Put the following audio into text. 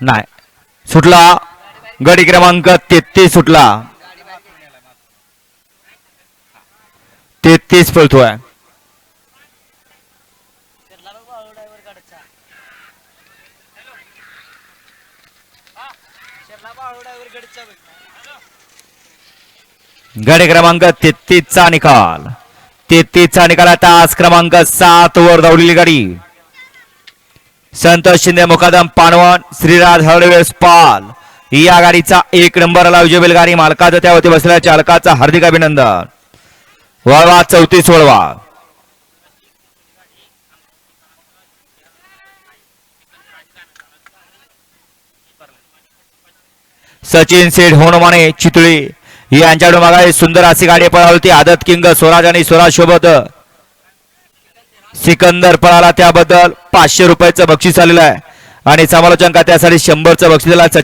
नाही. सुटला. गडी क्रमांक तेहतीस सुटला. तेहतीस पळतोय. गडी क्रमांक तेहतीस चा निकाल. तेहतीस चा निकाल आता आज क्रमांक सात वर धावलेली गाडी. संतोष शिंदे मुकादम पानवन श्रीराज हळवेस पाल. या गाडीचा एक नंबरला विजय गाडी मालकाचा त्यावरती बसलेल्या चालकाचा हार्दिक अभिनंदन. वळवा चौतीस वळवा. सचिन सेठ होनमाने चितळी. यांच्याकडून मागा सुंदर अशी गाडी पळाली होती. आदत किंग स्वराज आणि स्वराज सोबत सिकंदर पळाला त्याबद्दल पाचशे रुपयाचं बक्षीस आलेलं आहे. आणि समालोचन का त्यासाठी शंभरचं बक्षीस दिलं सचिन